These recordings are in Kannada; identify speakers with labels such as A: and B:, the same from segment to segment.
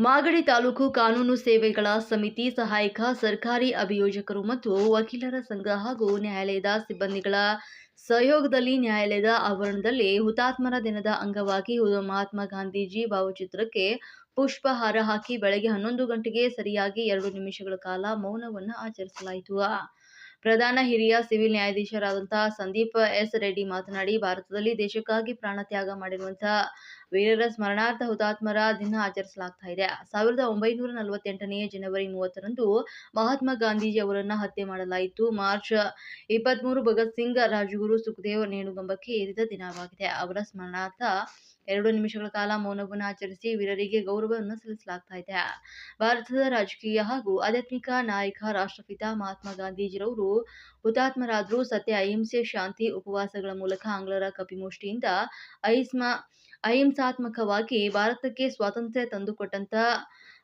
A: ಮಾಗಡಿ ತಾಲೂಕು ಕಾನೂನು ಸೇವೆಗಳ ಸಮಿತಿ ಸಹಾಯಕ ಸರ್ಕಾರಿ ಅಭಿಯೋಜಕರು ಮತ್ತು ವಕೀಲರ ಸಂಘ ಹಾಗೂ ನ್ಯಾಯಾಲಯದ ಸಿಬ್ಬಂದಿಗಳ ಸಹಯೋಗದಲ್ಲಿ ನ್ಯಾಯಾಲಯದ ಆವರಣದಲ್ಲಿ ಹುತಾತ್ಮರ ದಿನದ ಅಂಗವಾಗಿ ಮಹಾತ್ಮ ಗಾಂಧೀಜಿ ಭಾವಚಿತ್ರಕ್ಕೆ ಪುಷ್ಪಹಾರ ಹಾಕಿ ಬೆಳಗ್ಗೆ ಹನ್ನೊಂದು ಗಂಟೆಗೆ ಸರಿಯಾಗಿ ಎರಡು ನಿಮಿಷಗಳ ಕಾಲ ಮೌನವನ್ನು ಆಚರಿಸಲಾಯಿತು. ಪ್ರಧಾನ ಹಿರಿಯ ಸಿವಿಲ್ ನ್ಯಾಯಾಧೀಶರಾದಂತಹ ಸಂದೀಪ್ ಎಸ್ ರೆಡ್ಡಿ ಮಾತನಾಡಿ, ಭಾರತದಲ್ಲಿ ದೇಶಕ್ಕಾಗಿ ಪ್ರಾಣ ತ್ಯಾಗ ಮಾಡಿರುವಂತಹ ವೀರರ ಸ್ಮರಣಾರ್ಥ ಹುತಾತ್ಮರ ದಿನ ಆಚರಿಸಲಾಗ್ತಾ ಇದೆ. ಸಾವಿರದ ಒಂಬೈನೂರ ನಲವತ್ತೆಂಟನೇ ಜನವರಿ ಮೂವತ್ತರಂದು ಮಹಾತ್ಮ ಗಾಂಧೀಜಿ ಅವರನ್ನ ಹತ್ಯೆ ಮಾಡಲಾಯಿತು. ಮಾರ್ಚ್ ಇಪ್ಪತ್ಮೂರು ಭಗತ್ ಸಿಂಗ್, ರಾಜಗುರು ಸುಖದೇವ್ ನೇಣುಗಂಬಕ್ಕೆ ಏರಿದ ದಿನವಾಗಿದೆ. ಅವರ ಸ್ಮರಣಾರ್ಥ ಎರಡು ನಿಮಿಷಗಳ ಕಾಲ ಮೌನವನ್ನು ಆಚರಿಸಿ ವೀರರಿಗೆ ಗೌರವವನ್ನು ಸಲ್ಲಿಸಲಾಗ್ತಾ ಇದೆ. ಭಾರತದ ರಾಜಕೀಯ ಹಾಗೂ ಆಧ್ಯಾತ್ಮಿಕ ನಾಯಕ, ರಾಷ್ಟ್ರಪಿತ ಮಹಾತ್ಮ ಗಾಂಧೀಜಿರವರು ಹುತಾತ್ಮರಾದ್ರು ಸತ್ಯ, ಅಹಿಂಸೆ, ಶಾಂತಿ, ಉಪವಾಸಗಳ ಮೂಲಕ ಆಂಗ್ಲರ ಕಪಿಮುಷ್ಟಿಯಿಂದ ಅಹಿಸ್ಮ, ಅಹಿಂಸಾತ್ಮಕವಾಗಿ ಭಾರತಕ್ಕೆ ಸ್ವಾತಂತ್ರ್ಯ ತಂದುಕೊಟ್ಟಂತ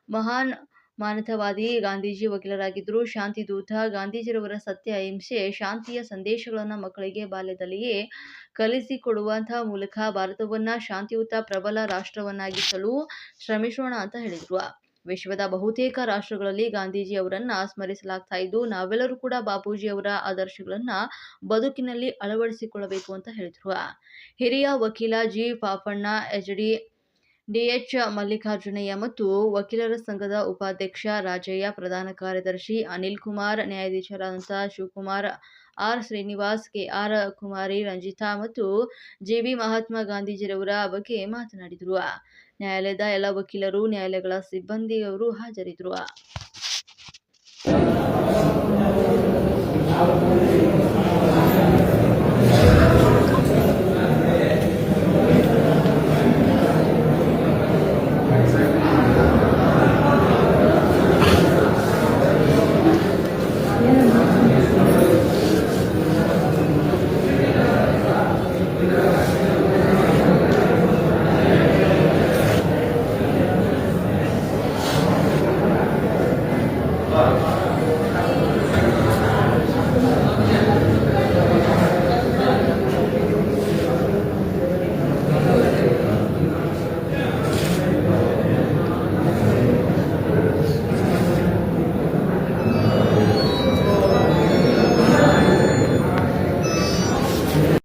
A: ಮಹಾನ್ ಮಾನತವಾದಿ ಗಾಂಧೀಜಿ ವಕೀಲರಾಗಿದ್ದರು. ಶಾಂತಿ ದೂತ ಗಾಂಧೀಜಿರವರ ಸತ್ಯ, ಅಹಿಂಸೆ, ಶಾಂತಿಯ ಸಂದೇಶಗಳನ್ನು ಮಕ್ಕಳಿಗೆ ಬಾಲ್ಯದಲ್ಲಿಯೇ ಕಲಿಸಿಕೊಡುವಂತಹ ಮೂಲಕ ಭಾರತವನ್ನ ಶಾಂತಿಯುತ ಪ್ರಬಲ ರಾಷ್ಟ್ರವನ್ನಾಗಿಸಲು ಶ್ರಮಿಸೋಣ ಅಂತ ಹೇಳಿದರು. ವಿಶ್ವದ ಬಹುತೇಕ ರಾಷ್ಟ್ರಗಳಲ್ಲಿ ಗಾಂಧೀಜಿ ಅವರನ್ನ ಸ್ಮರಿಸಲಾಗ್ತಾ ಇದ್ದು, ನಾವೆಲ್ಲರೂ ಕೂಡ ಬಾಪೂಜಿ ಅವರ ಆದರ್ಶಗಳನ್ನ ಬದುಕಿನಲ್ಲಿ ಅಳವಡಿಸಿಕೊಳ್ಳಬೇಕು ಅಂತ ಹೇಳಿದ್ರು ಹಿರಿಯ ವಕೀಲ G. Papanna, H. D. DH Mallikarjunaiah ಮತ್ತು ವಕೀಲರ ಸಂಘದ ಉಪಾಧ್ಯಕ್ಷ, ರಾಜಯ್ಯ ಪ್ರಧಾನ ಕಾರ್ಯದರ್ಶಿ Anil Kumar ನ್ಯಾಯಾಧೀಶರಾದಂತಹ Shivakumar, R Srinivas K R Kumari, Ranjitha ಮತ್ತು ಜಿವಿ ಮಹಾತ್ಮ ಗಾಂಧೀಜಿರವರ ಬಗ್ಗೆ ಮಾತನಾಡಿದರು. ನ್ಯಾಯಾಲಯದ ಎಲ್ಲ ವಕೀಲರು, ನ್ಯಾಯಾಲಯಗಳ ಸಿಬ್ಬಂದಿಯವರು ಹಾಜರಿದ್ದರು.